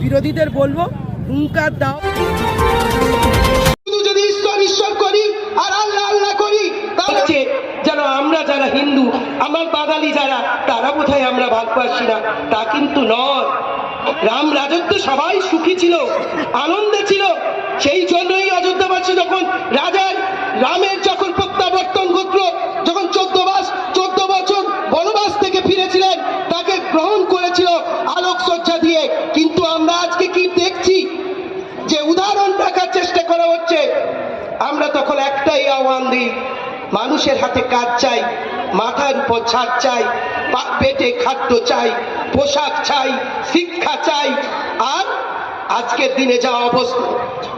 বিরোধীদের বলব হুঙ্কার দাও। যদি ঈশ্বর ঈশ্বর করি আর আল্লাহ আল্লাহ করি যেন আমরা যারা হিন্দু আমার বাঙালি যারা তারা বোধহয় আমরা ভাগ পাচ্ছি না। তা কিন্তু নয়। রাম রাজত্ব সবাই সুখী ছিল আনন্দে ছিল। সেই জন্যই অযোধ্যাবাসী যখন রাজার রামের যখন প্রত্যাবর্তন ঘটল যখন চোদ্দ মাস চোদ্দ বছর বনবাস থেকে ফিরেছিলেন তাকে গ্রহণ করেছিল আলোকসজ্জা দিয়ে কিন্তু আমরা আজকে কি দেখছি যে উদাহরণ রাখার চেষ্টা করা হচ্ছে আমরা তখন একটাই আহ্বান দিই, মানুষের হাতে কাজ চাই, মাথার উপর ছাদ চাই পেটে খাদ্য চাই, পোশাক চাই, শিক্ষা চাই, আর আজকের দিনে যা অবস্থা।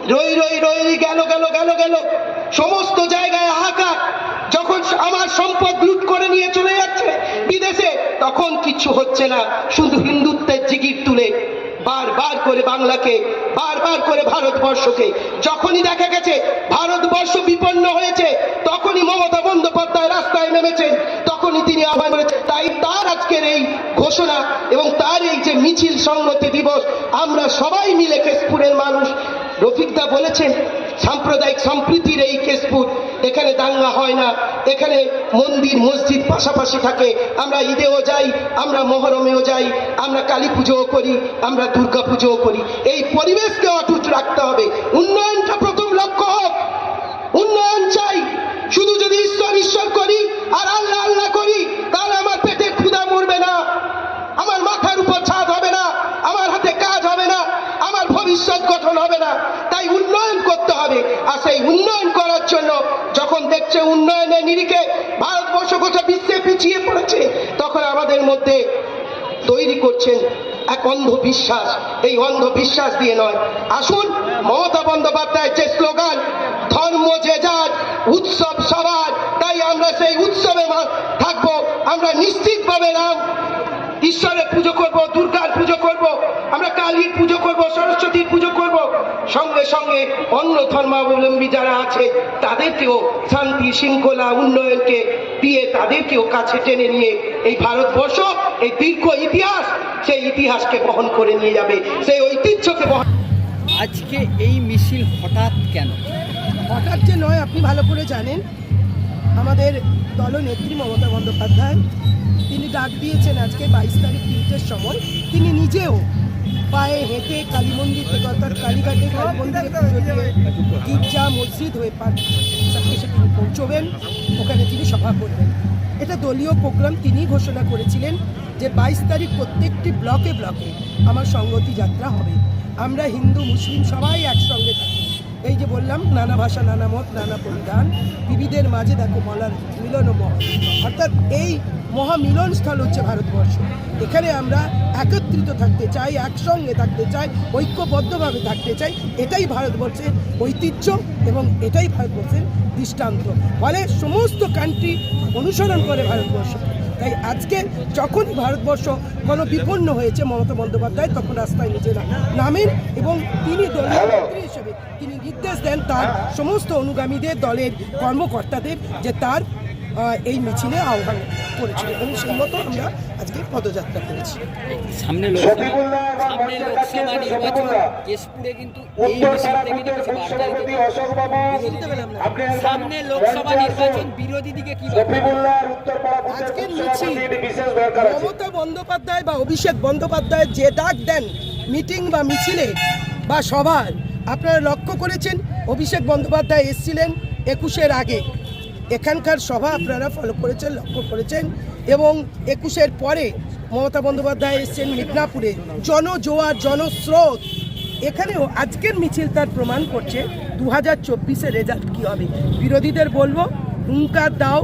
রই রই রই, গেল গেল গেল গেল। সমস্ত জায়গায় হাহাকার। যখন আমার সম্পদ লুট করে নিয়ে চলে যাচ্ছে বিদেশে, তখন কিছু হচ্ছে না। শুধু হিন্দুত্বের জিগির তুলে বারবার করে বাংলাকে বারবার করে ভারতবর্ষকে, যখনই দেখা গেছে ভারতবর্ষ বিপন্ন হয়েছে, তখনই মমতা বন্দ্যোপাধ্যায় রাস্তায় নেমেছেন, তখনই তিনি আহ্বান করেছেন, তাই তার আজকের এই ঘোষণা এবং তার এই যে মিছিল সংহতি দিবস, আমরা সবাই মিলে কেশপুরের মানুষ, রফিকদা বলেছেন, সাম্প্রদায়িক সম্প্রীতির এই কেশপুর এখানে দাঙ্গা হয় না এখানে মন্দির, মসজিদ পাশাপাশি থাকে। আমরা ঈদেও যাই, আমরা মহরমেও যাই, আমরা কালী পুজোও করি, আমরা দুর্গা পুজোও করি। এই পরিবেশকে অটুট রাখতে হবে। উন্নয়নটা প্রথম লক্ষ্য হোক। উন্নয়ন চাই। শুধু যদি ঈশ্বর ঈশ্বর করি আর আল্লাহ আল্লাহ করি, তাহলে আমার পেটে ক্ষুধা মরবে না। আমার মাথার উপর ছাদ হবে না। আমার হাতে কাজ হবে না। আমার ভবিষ্যৎ গঠন হবে না। তাই উন্নয়ন করতে হবে। আর সেই উন্নয়ন করার জন্য যখন দেখছে উন্নয়নের নিরিখে ভারতবর্ষ গোটা বিশ্বে পিছিয়ে পড়েছে। তখন আমাদের মধ্যে তৈরি করছেন এক অন্ধবিশ্বাস। এই অন্ধবিশ্বাস দিয়ে নয়। আসুন, মমতা বন্দ্যোপাধ্যায়ের যে স্লোগান, ধর্ম যে যার, উৎসব সবার তাই আমরা সেই উৎসবে থাকব। আমরা নিশ্চিতভাবে রাম, ঈশ্বরের পুজো করব দুর্গার পুজো করব আমরা কালীর পুজো করব সরস্বতীর পুজো করব সঙ্গে সঙ্গে অন্য ধর্মাবলম্বী যারা আছে তাদেরকেও শান্তি শৃঙ্খলা উন্নয়নকে দিয়ে তাদেরকেও কাছে টেনে নিয়ে এই ভারতবর্ষ এই দীর্ঘ ইতিহাস সেই ইতিহাসকে বহন করে নিয়ে যাবে সেই ঐতিহ্যকে বহন আজকে এই মিছিল হঠাৎ কেন? হঠাৎ যে নয় আপনি ভালো করে জানেন। আমাদের দলনেত্রী মমতা বন্দ্যোপাধ্যায় তিনি ডাক দিয়েছেন আজকে বাইশ তারিখ তিনটের সময়। তিনি নিজেও পায়ে হেঁটে কালী মন্দির থেকে অর্থাৎ কালীঘাটে কালী মন্দিরে গির্জা মসজিদ হয়ে পার সেখানে তিনি পৌঁছবেন। ওখানে তিনি সভা করবেন। এটা দলীয় প্রোগ্রাম তিনি ঘোষণা করেছিলেন যে বাইশ তারিখ প্রত্যেকটি ব্লকে ব্লকে আমার সংগতি যাত্রা হবে। আমরা হিন্দু মুসলিম সবাই একসঙ্গে থাকি এই যে বললাম নানা ভাষা নানা মত নানা পরিধান বিবিধের মাঝে দেখো মলার মিলন ও মহৎ অর্থাৎ এই মহামিলন স্থল হচ্ছে ভারতবর্ষ। এখানে আমরা একত্রিত থাকতে চাই একসঙ্গে থাকতে চাই ঐক্যবদ্ধভাবে থাকতে চাই এটাই ভারতবর্ষের ঐতিহ্য এবং এটাই ভারতবর্ষের দৃষ্টান্ত। ফলে সমস্ত কান্ট্রি অনুসরণ করে ভারতবর্ষ। তাই আজকে যখনই ভারতবর্ষ কোনো বিপন্ন হয়েছে মমতা বন্দ্যোপাধ্যায় তখন রাস্তায় নিজে না- নামেন এবং তিনি দলীয় হিসেবে তিনি নির্দেশ দেন তার সমস্ত অনুগামীদের দলের কর্মকর্তাদের যে তার এই মিছিলে আহ্বান করেছিল। এবং সেই মতো আমরা আজকে পদযাত্রা করেছি। সামনে সামনে লোকসভা নির্বাচন কেশপুরে কিন্তু এই মিছিল থেকে কিছু বার্তা দিতে পেলাম না। সামনে লোকসভা নির্বাচন বিরোধী দিকে কি আজকের মিছিল মমতা বন্দ্যোপাধ্যায় বা অভিষেক বন্দ্যোপাধ্যায় যে ডাক দেন মিটিং বা মিছিলে বা সভার আপনারা লক্ষ্য করেছেন, অভিষেক বন্দ্যোপাধ্যায় এসেছিলেন একুশের আগে। এখানকার সভা আপনারা ফলো করেছেন, লক্ষ্য করেছেন এবং একুশের পরে মমতা বন্দ্যোপাধ্যায় এসেছেন মিদনাপুরে। জনজোয়ার, জনস্রোত। এখানেও আজকের মিছিল তার প্রমাণ করছে দু হাজার রেজাল্ট কী হবে। বিরোধীদের বলব, হুঙ্কার দাও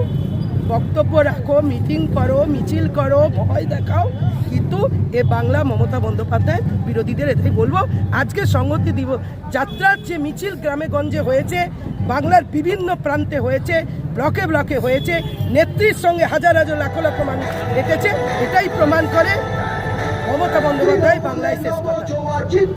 বক্তব্য রাখো, মিটিং করো, মিছিল করো, ভয় দেখাও। কিন্তু এ বাংলা মমতা বন্দ্যোপাধ্যায় বিরোধীদের এটাই বলব, আজকে সংহতি দিব। যাত্রার যে মিছিল গ্রামে গঞ্জে হয়েছে, বাংলার বিভিন্ন প্রান্তে হয়েছে, ব্লকে ব্লকে হয়েছে, নেত্রীর সঙ্গে হাজার হাজার লাখ লাখ মানুষ হেঁটেছে, এটাই প্রমাণ করে মমতা বন্দ্যোপাধ্যায় বাংলায় শেষ কথা।